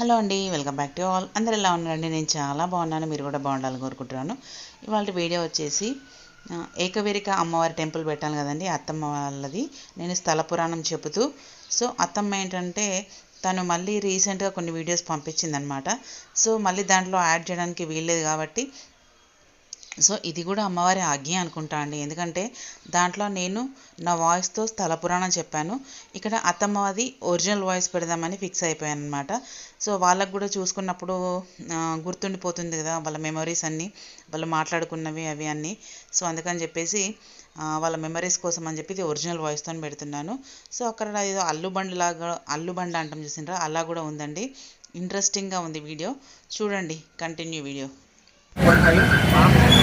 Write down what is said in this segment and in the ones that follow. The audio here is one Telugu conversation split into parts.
హలో అండి వెల్కమ్ బ్యాక్ టు ఆల్. అందరు ఎలా ఉన్నారండి? నేను చాలా బాగున్నాను మీరు కూడా బాగుండాలని కోరుకుంటున్నాను. ఇవాళ వీడియో వచ్చేసి ఏకవేరిక అమ్మవారి టెంపుల్ పెట్టాను కదండి అత్తమ్మ వాళ్ళది. నేను స్థల పురాణం చెబుతూ సో అత్తమ్మ ఏంటంటే తను మళ్ళీ రీసెంట్గా కొన్ని వీడియోస్ పంపించిందనమాట. సో మళ్ళీ దాంట్లో యాడ్ చేయడానికి వీల్లేదు కాబట్టి సో ఇది కూడా అమ్మవారి ఆజ్ఞ అనుకుంటా అండి. ఎందుకంటే దాంట్లో నేను నా వాయిస్తో స్థల పురాణం చెప్పాను. ఇక్కడ అత్తమ్మది ఒరిజినల్ వాయిస్ పెడదామని ఫిక్స్ అయిపోయాను అనమాట సో వాళ్ళకు కూడా చూసుకున్నప్పుడు గుర్తుండిపోతుంది కదా వాళ్ళ మెమరీస్ అన్నీ వాళ్ళు మాట్లాడుకున్నవి అవి అన్నీ. సో అందుకని చెప్పేసి వాళ్ళ మెమరీస్ కోసం అని చెప్పి ఇది ఒరిజినల్ వాయిస్తో పెడుతున్నాను. సో అక్కడ ఏదో అల్లు బండి లాగా అల్లు బండి అంటాం చూసినరా అలా కూడా ఉందండి. ఇంట్రెస్టింగ్గా ఉంది వీడియో. చూడండి కంటిన్యూ వీడియో.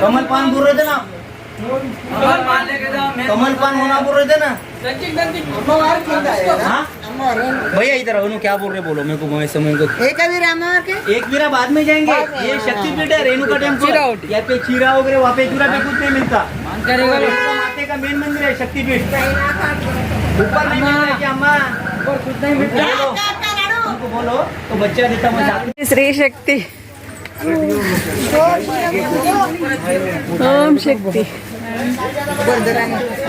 कमल पान बोल रहे थे ना कमल पान लेके जाओ कमल पान होना बोल रहे थे ना भैया इधर अनु क्या बोल रहे बोलो मेरे को मैं समझ को एक अभी रामावर के एक वीरा बाद में जाएँगे ये शक्तिपीठ है रेणु का टेंपल यहाँ पे चीरा वगैरह वहाँ पे चूरा पे कुछ नहीं मिलता माते का मेन मंदिर है शक्तिपीठ ऊपर नहीं मिलता है क्या अम्मा ऊपर कुछ नहीं मिलता को बोलो तो बच्चा देता मैं श्री शक्ति। ओम शक्ति। बर्दरानी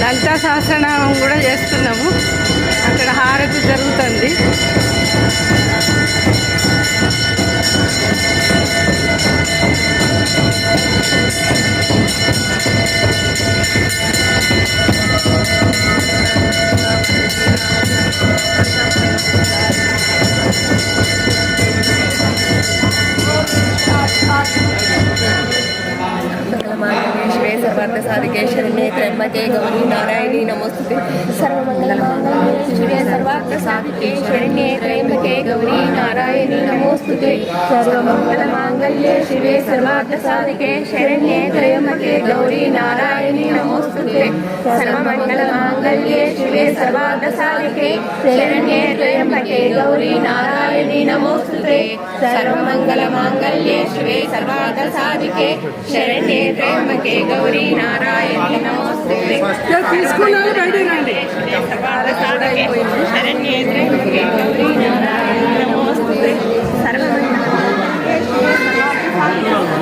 Lalita Sasana శరణ్యే త్ర్యంబకే గౌరీ నారాయణి నమోస్తుతే సర్వమంగళమాంగళ్యే. శివే సర్వార్థసాధికే శరణ్యే త్ర్యంబకే గౌరీ నారాయణి నమోస్తుతే సర్వమంగళమాంగళ్యే. శివే సర్వార్థసాధికే శరణ్యే త్ర్యంబకే గౌరీ నారాయణి నమోస్తుతే సర్వమంగళమాంగళ్యే. శివే సర్వార్థసాధికే శరణ్యే త్ర్యంబకే గౌరీ నారాయణి నమోస్తుతే సర్వమంగళమాంగళ్యే. శివే సర్వార్థసాధికే శరణ్యే త్రయంబకే గౌరీ తీసుకున్నాను బయటే రండి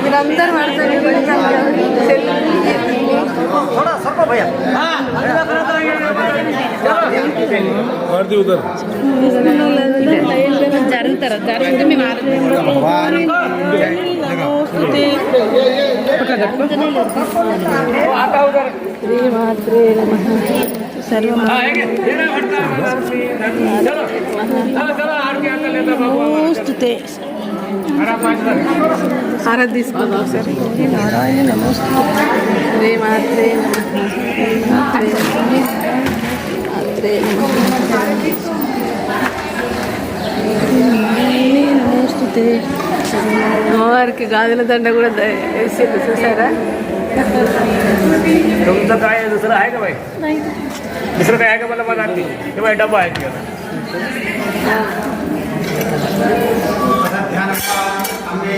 మీరందరూ పడుతుంది ఉదర్ జరుగుతారు జరుగుతుంది మేము శ్రీమాత్రే నమోస్తుతే హారతి తీసుకుందాం సరే. నారాయణ నమోస్తుతే శ్రీమాత్రే శ్రీమాత్రే నమోస్తుతే ஆச்சு நோவாக இருக்குது காதில் தண்டை கூட சார் तुमचं काय दुसरं आहे का बाई दुसरं काय आहे का मला मला आणखी हे बाई डबा आहे आम्ही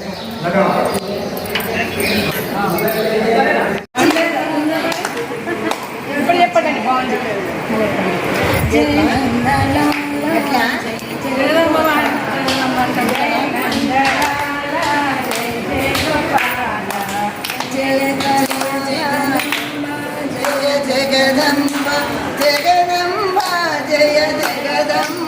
ఇప్పుడు చెప్పండి బాగుంది జగదంబ జగదంబ జయ జగదంబ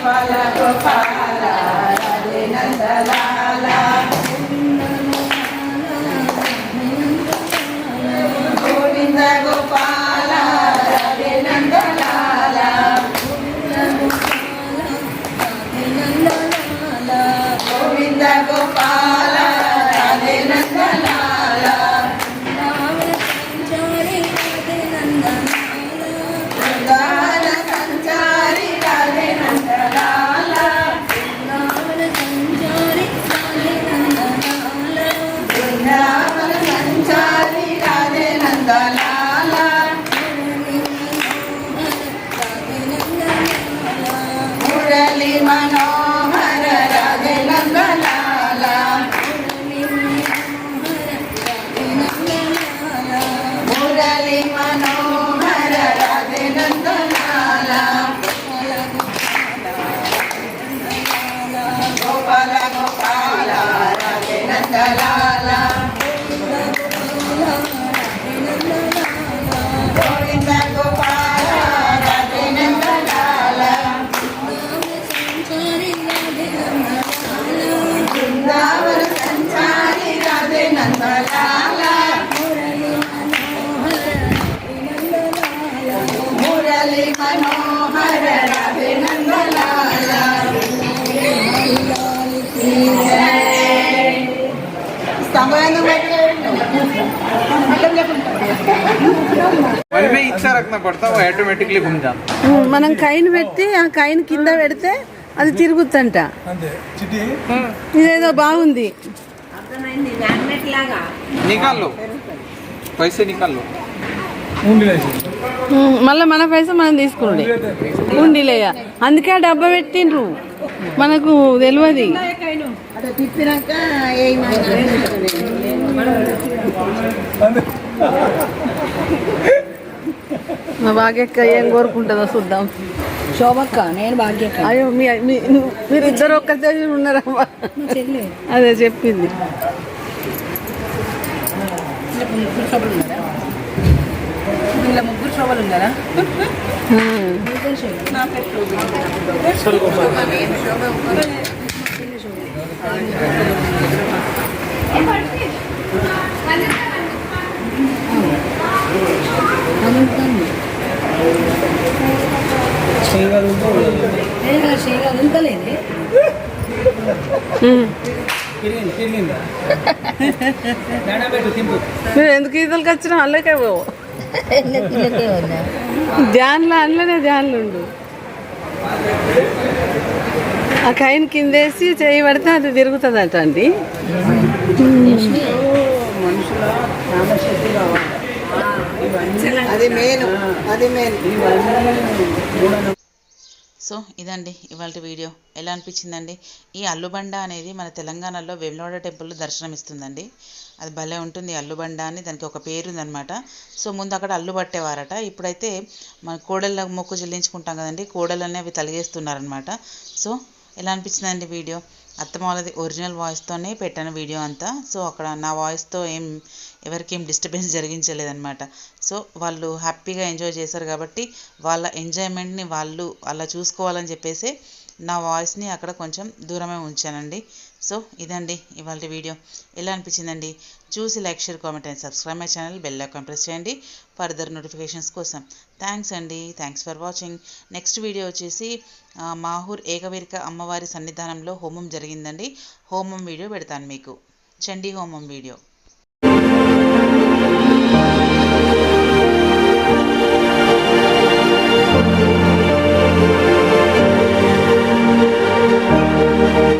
గోపాల గోపాల రాధే మనం కైన్ పెట్టి ఆ కైన్ కింద పెడితే అది తిరుగుతుంట. ఇదేదో బాగుంది. మళ్ళీ మన పైసా మనం తీసుకున్నాడు ఉండిలేయా? అందుకే ఆ డబ్బా పెట్టిండ్రు. మనకు తెలియదు తిప్పినాక మా భాగ్యక్క ఏం కోరుకుంటుందో చూద్దాం. శోభక్క నేను భాగ్యక్క. అయ్యో మీ మీరు ఇద్దరు ఒక్కతే ఉన్నారమ్మా. చెల్లి. అదే చెప్పింది. ఇలా ముగ్గురు శోభలు ఉన్నారా. మీరు ఎందుకు ఈతలకు వచ్చినా అందులోకే పోవు ధ్యాన్లో అందులోనే ధ్యాన్లు ఉండు. ఆ కైన్ కిందేసి చేయి పడితే అది తిరుగుతుందట అండి. అది మెయిన్ అది మెయిన్. సో ఇదండి ఇవాళ వీడియో. ఎలా అనిపించిందండి? ఈ అల్లుబండ అనేది మన తెలంగాణలో వేములవాడ టెంపుల్లో దర్శనమిస్తుందండి. అది భలే ఉంటుంది అల్లుబండ అని దానికి ఒక పేరు సో ముందు అక్కడ అల్లు పట్టేవారట. ఇప్పుడైతే మన కోడళ్ళ మొక్కు చెల్లించుకుంటాం కదండి కోడలనే అవి తలిగేస్తున్నారనమాట సో ఎలా అనిపించిందండి వీడియో? అత్తమ్మ వాళ్ళది ఒరిజినల్ వాయిస్తోనే పెట్టాను వీడియో అంతా. సో అక్కడ నా వాయిస్తో ఏం ఎవరికి ఏం డిస్టర్బెన్స్ జరిగించలేదన్నమాట. సో వాళ్ళు హ్యాపీగా ఎంజాయ్ చేశారు కాబట్టి వాళ్ళ ఎంజాయ్మెంట్ని వాళ్ళు అలా చూసుకోవాలని చెప్పేసి నా వాయిస్ని అక్కడ కొంచెం దూరమే ఉంచానండి. సో ఇదండి ఇవాళ వీడియో. ఎలా అనిపించిందండి? చూసి like share comment and subscribe my channel bell icon press చేయండి ఫర్దర్ నోటిఫికేషన్స్ కోసం. థ్యాంక్స్ అండి. Thanks for watching. Next video వచ్చేసి మాహూర్ ఏకవీరిక అమ్మవారి సన్నిధానంలో హోమం జరిగిందండి. హోమం వీడియో పెడతాను మీకు. చండీ హోమం వీడియో.